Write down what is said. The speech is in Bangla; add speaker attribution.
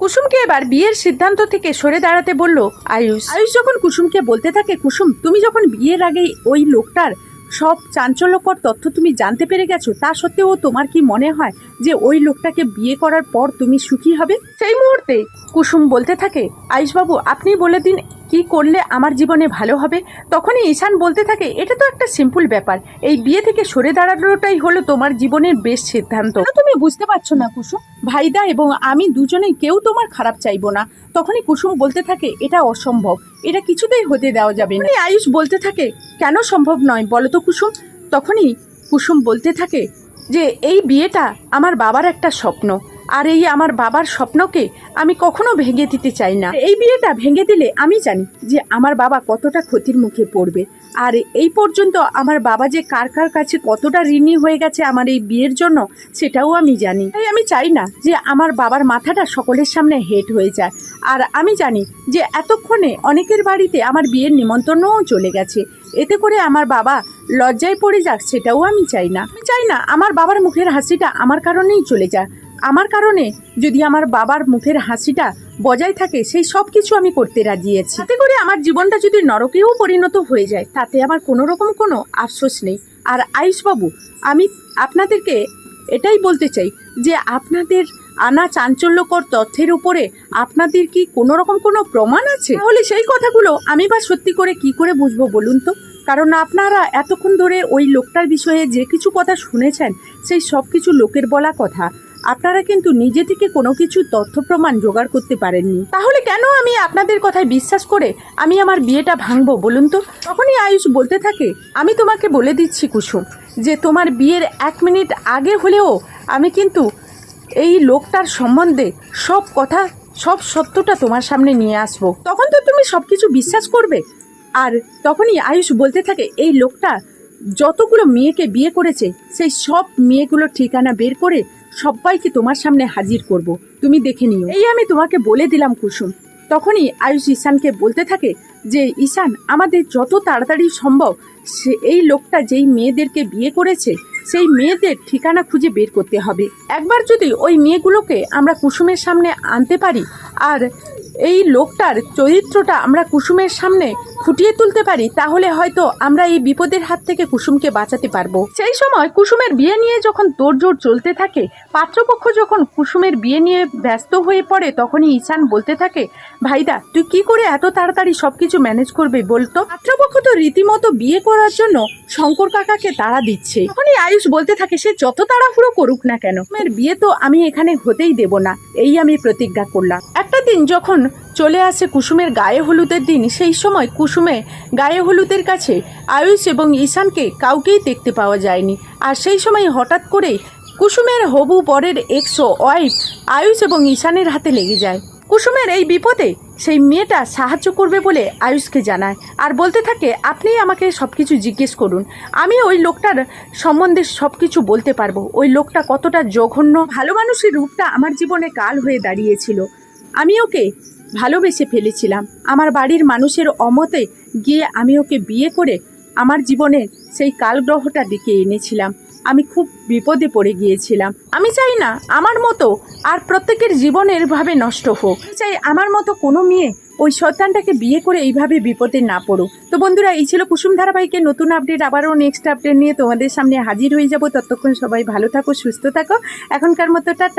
Speaker 1: কুসুমকে এবার বিয়ের সিদ্ধান্ত থেকে সরে দাঁড়াতে বলল আয়ুষ। আয়ুষ যখন কুসুমকে বলতে থাকে, কুসুম, তুমি যখন বিয়ের আগে ওই লোকটার সব চাঞ্চল্যকর তথ্য তুমি জানতে পেরে গেছো, তা সত্ত্বেও তোমার কি মনে হয় যে ওই লোকটাকে বিয়ে করার পর তুমি সুখী হবে? সেই মুহূর্তে কুসুম বলতে থাকে আয়ুষবাবু আপনি বলে দিন কি করলে আমার জীবনে ভালো হবে? তখনই ঈশান বলতে থাকে এটা তো একটা সিম্পল ব্যাপার। এই বিয়ে থেকে সরে দাঁড়ানোটাই হলো তোমার জীবনের বেশ সিদ্ধান্ত। তুমি বুঝতে পারছ না কুসুম। ভাইদা এবং আমি দুজনেই কেউ তোমার খারাপ চাইব না। তখনই কুসুম বলতে থাকে এটা অসম্ভব। এটা কিছুতেই হতে দেওয়া যাবে না। আয়ুষ বলতে থাকে কেন সম্ভব নয় বলো তো কুসুম? তখনই কুসুম বলতে থাকে যে এই বিয়েটা আমার বাবার একটা স্বপ্ন। আর এই আমার বাবার স্বপ্নকে আমি কখনো ভেঙে দিতে চাই না। এই বিয়েটা ভেঙে দিলে আমি জানি যে আমার বাবা কতটা ক্ষতির মুখে পড়বে। আর এই পর্যন্ত আমার বাবা যে কার কার কাছে কতটা ঋণী হয়ে গেছে আমার এই বিয়ের জন্য, সেটাও আমি জানি। তাই আমি চাই না যে আমার বাবার মাথাটা সকলের সামনে হেট হয়ে যায়। আর আমি জানি যে এতক্ষণে অনেকের বাড়িতে আমার বিয়ের নিমন্ত্রণও চলে গেছে। এতে করে আমার বাবা লজ্জায় পড়ে যাক, সেটাও আমি চাই না। আমি চাই না আমার বাবার মুখের হাসিটা আমার কারণেই চলে যাক। আমার কারণে যদি আমার বাবার মুখের হাসিটা বজায় থাকে, সেই সব কিছু আমি করতে রাজি আছি। তাতে করে আমার জীবনটা যদি নরকেও পরিণত হয়ে যায়, তাতে আমার কোনো রকম কোনো আফসোস নেই। আর আয়ুষবাবু, আমি আপনাদেরকে এটাই বলতে চাই যে আপনাদের আনা চাঞ্চল্যকর তথ্যের উপরে আপনাদের কি কোনো রকম কোনো প্রমাণ আছে? তাহলে সেই কথাগুলো আমি বা সত্যি করে কি করে বুঝব বলুন তো? কারণ আপনারা এতক্ষণ ধরে ওই লোকটার বিষয়ে যে কিছু কথা শুনেছেন, সেই সব কিছু লোকের বলা কথা। আপনারা কিন্তু নিজে থেকে কোনো কিছু তথ্য প্রমাণ জোগাড় করতে পারেননি। তাহলে কেন আমি আপনাদের কথায় বিশ্বাস করে আমি আমার বিয়েটা ভাঙবো বলুন তো? তখনই আয়ুষ বলতে থাকে, আমি তোমাকে বলে দিচ্ছি কুসুম যে তোমার বিয়ের এক মিনিট আগে হলেও আমি কিন্তু এই লোকটার সম্বন্ধে সব কথা, সব সত্যটা তোমার সামনে নিয়ে আসব। তখন তো তুমি সব কিছু বিশ্বাস করবে। আর তখনই আয়ুষ বলতে থাকে, এই লোকটা যতগুলো মেয়েকে বিয়ে করেছে, সেই সব মেয়েগুলোর ঠিকানা বের করে সবাইকে তোমার সামনে হাজির করব। তুমি দেখে নিও। এই আমি তোমাকে বলে দিলাম কুসুম। তখনই আয়ুষ ঈশানকে বলতে থাকে যে, ঈশান, আমাদের যত তাড়াতাড়ি সম্ভব সে এই লোকটা যেই মেয়েদেরকে বিয়ে করেছে, সেই মেয়েদের ঠিকানা খুঁজে বের করতে হবে। একবার যদি ওই মেয়েগুলোকে আমরা কুসুমের সামনে আনতে পারি, আর এই লোকটার চরিত্রটা আমরা কুসুমের সামনে ফুটিয়ে তুলতে পারি, তাহলে হয়তো আমরা এই বিপদের হাত থেকে কুসুমকে বাঁচাতে পারব। সেই সময় কুসুমের বিয়ে নিয়ে যখন তোড়জোড় চলতে থাকে, পাত্রপক্ষ যখন কুসুমের বিয়ে নিয়ে ব্যস্ত হয়ে পড়ে, তখনই ঈশান বলতে থাকে, ভাইদা, তুই কি করে এত তাড়াতাড়ি সবকিছু ম্যানেজ করবে বলতো পাত্রপক্ষ তো রীতিমতো বিয়ে করার জন্য শঙ্কর কাকাকে তাড়া দিচ্ছে। তখনই আয়ুষ বলতে থাকে, সে যত তাড়াহুড়ো করুক না কেন বিয়ে তো আমি এখানে হতেই দেব না, এই আমি প্রতিজ্ঞা করলাম। একটা দিন যখন চলে আসে কুসুমের গায়ে হলুদের দিন, সেই সময় কুসুমে গায়ে হলুদের কাছে আয়ুষ এবং ঈশানকে কাউকেই দেখতে পাওয়া যায়নি। আর সেই সময় হঠাৎ করে কুসুমের হবু বরের এক্সো ওয়াইফ আয়ুষ এবং ঈশানের হাতে লেগে যায়। কুসুমের এই বিপদে সেই মেয়েটা সাহায্য করবে বলে আয়ুষকে জানায় আর বলতে থাকে আপনি আমাকে সব কিছু জিজ্ঞেস করুন। আমি ওই লোকটার সম্বন্ধে সব কিছু বলতে পারব। ওই লোকটা কতটা জঘন্য। ভালো মানুষের রূপটা আমার জীবনে কাল হয়ে দাঁড়িয়েছিল। আমি ওকে ভালোবেসে ফেলেছিলাম। আমার বাড়ির মানুষের অমতে গিয়ে আমি ওকে বিয়ে করে আমার জীবনে সেই কালগ্রহটা ডেকে এনেছিলাম। আমি খুব বিপদে পড়ে গিয়েছিলাম। আমি চাই না আমার মতো আর প্রত্যেকের জীবন এরভাবে নষ্ট হোক। চাই আমার মতো কোনো মেয়ে ওই সন্তানটাকে বিয়ে করে এইভাবে বিপদে না পড়ুক। তো বন্ধুরা, এই ছিল কুসুম ধারাবাহিকের নতুন আপডেট। আবারও নেক্সট আপডেট নিয়ে তোমাদের সামনে হাজির হয়ে যাব। ততক্ষণ সবাই ভালো থাকো, সুস্থ থাকো। এখনকার মতো, টাটা।